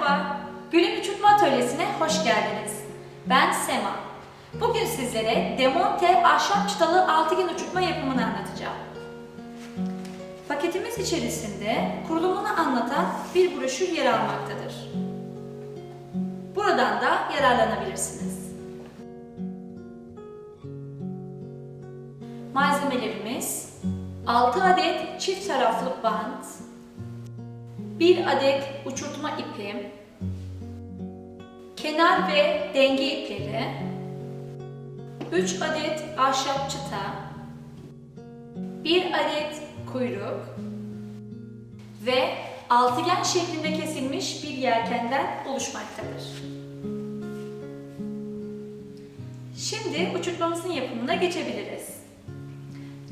Merhaba, Gül'ün Uçurtma Atölyesi'ne hoş geldiniz. Ben Sema. Bugün sizlere demonte ahşap çıtalı altıgen uçurtma yapımını anlatacağım. Paketimiz içerisinde kurulumunu anlatan bir broşür yer almaktadır. Buradan da yararlanabilirsiniz. Malzemelerimiz 6 adet çift taraflı bant, 1 adet uçurtma ipi, kenar ve denge ipleri, 3 adet ahşap çıta, 1 adet kuyruk ve altıgen şeklinde kesilmiş bir yelkenden oluşmaktadır. Şimdi uçurtmamızın yapımına geçebiliriz.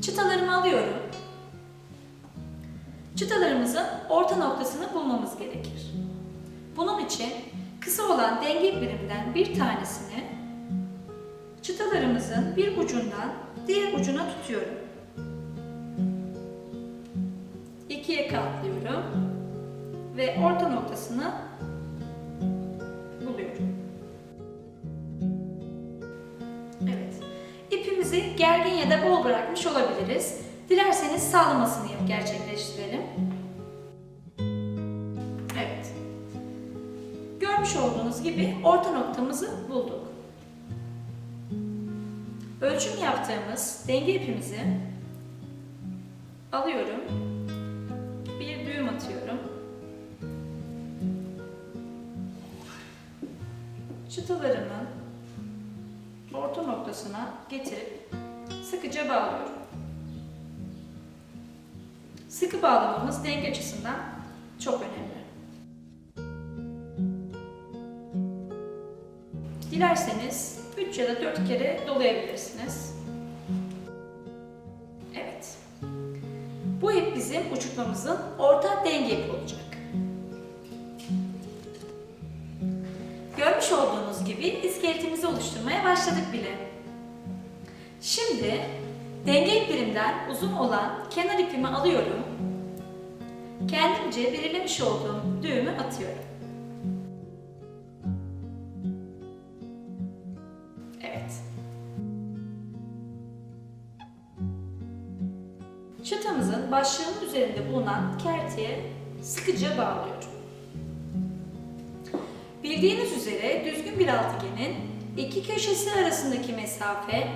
Çıtalarımı alıyorum. Çıtalarımızın orta noktasını bulmamız gerekir. Bunun için kısa olan denge iplerinden bir tanesini çıtalarımızın bir ucundan diğer ucuna tutuyorum. İkiye katlıyorum ve orta noktasını buluyorum. Evet. İpimizi gergin ya da bol bırakmış olabiliriz. Dilerseniz sağlamasını yap gerçekleştirelim. Evet. Görmüş olduğunuz gibi orta noktamızı bulduk. Ölçüm yaptığımız denge ipimizi alıyorum. Bir düğüm atıyorum. Çıtalarımı orta noktasına getirip sıkıca bağlıyorum. Sıkı bağlamamız denge açısından çok önemli. Dilerseniz 3 ya da 4 kere dolayabilirsiniz. Evet. Bu ip bizim uçurtmamızın orta denge ipi olacak. Görmüş olduğunuz gibi iskeletimizi oluşturmaya başladık bile. Şimdi denge iplerimden uzun olan kenar ipimi alıyorum. Kendimce belirlemiş olduğum düğümü atıyorum. Evet. Çıtamızın başlığının üzerinde bulunan kerteye sıkıca bağlıyorum. Bildiğiniz üzere düzgün bir altıgenin iki köşesi arasındaki mesafe,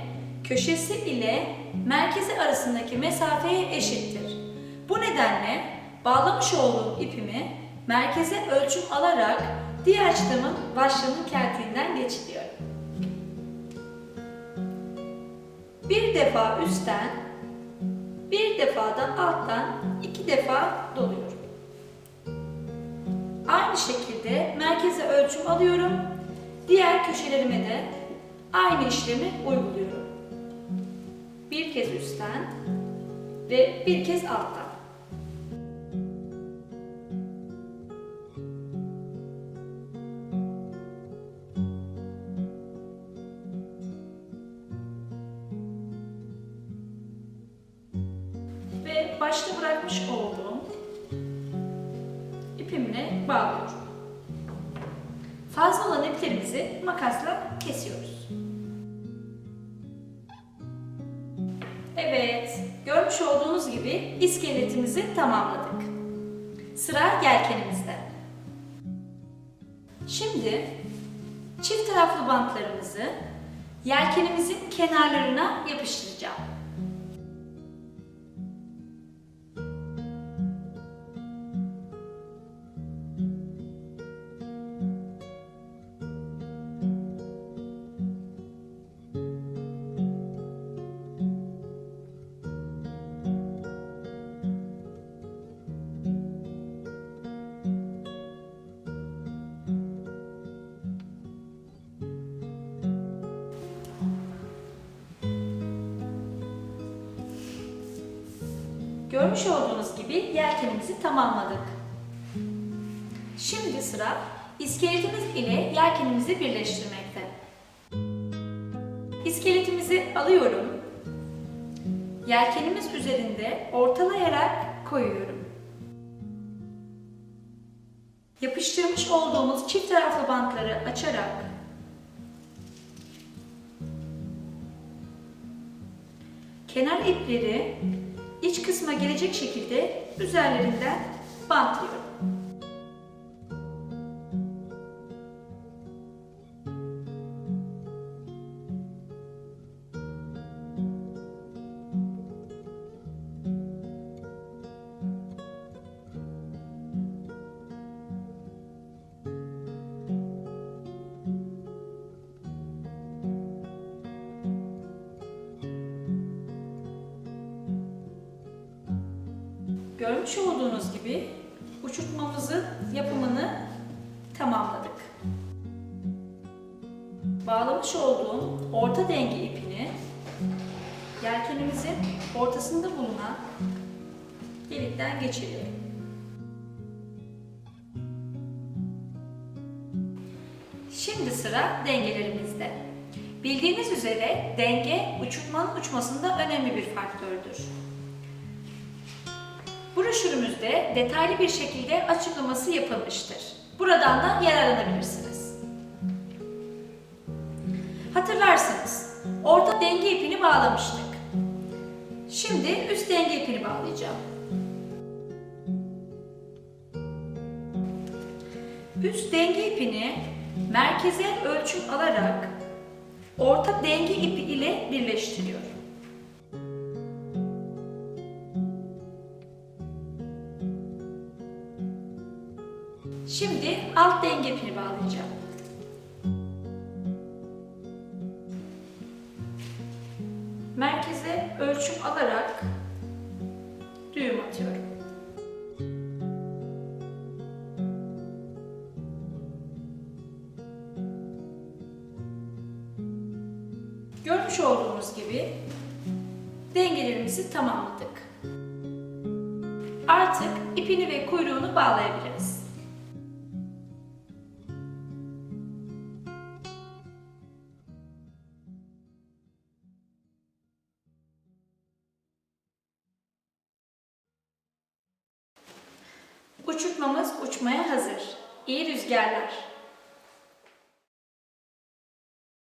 köşesi ile merkezi arasındaki mesafeye eşittir. Bu nedenle bağlamış olduğum ipimi merkeze ölçüm alarak diğer çıtamın başlığının kertiğinden geçiriyorum. Bir defa üstten, bir defa da alttan iki defa doluyorum. Aynı şekilde merkeze ölçüm alıyorum. Diğer köşelerime de aynı işlemi uyguluyorum. Bir kez üstten ve bir kez alttan. Başta bırakmış olduğum ipimle bağlıyorum. Fazla olan iplerimizi makasla kesiyoruz. Evet, görmüş olduğunuz gibi iskeletimizi tamamladık. Sıra yelkenimizde. Şimdi çift taraflı bantlarımızı yelkenimizin kenarlarına yapıştıracağım. Görmüş olduğunuz gibi yelkenimizi tamamladık. Şimdi sıra iskeletimiz ile yelkenimizi birleştirmekte. İskeletimizi alıyorum. Yelkenimiz üzerinde ortalayarak koyuyorum. Yapıştırmış olduğumuz çift taraflı bantları açarak kenar ipleri iç kısma gelecek şekilde üzerlerinden bantlıyorum. Görmüş olduğunuz gibi uçurtmamızın yapımını tamamladık. Bağlamış olduğum orta denge ipini yelkenimizin ortasında bulunan delikten geçiriyorum. Şimdi sıra dengelerimizde. Bildiğiniz üzere denge uçurtmanın uçmasında önemli bir faktördür. Broşürümüzde detaylı bir şekilde açıklaması yapılmıştır. Buradan da yararlanabilirsiniz. Hatırlarsınız, orta denge ipini bağlamıştık. Şimdi üst denge ipini bağlayacağım. Üst denge ipini merkeze ölçüm alarak orta denge ipi ile birleştiriyorum. Şimdi alt denge ipini bağlayacağım. Merkeze ölçüm alarak düğüm atıyorum. Görmüş olduğunuz gibi dengelerimizi tamamladık. Artık ipini ve kuyruğunu bağlayabiliriz. Uçurtmamız uçmaya hazır. İyi rüzgarlar.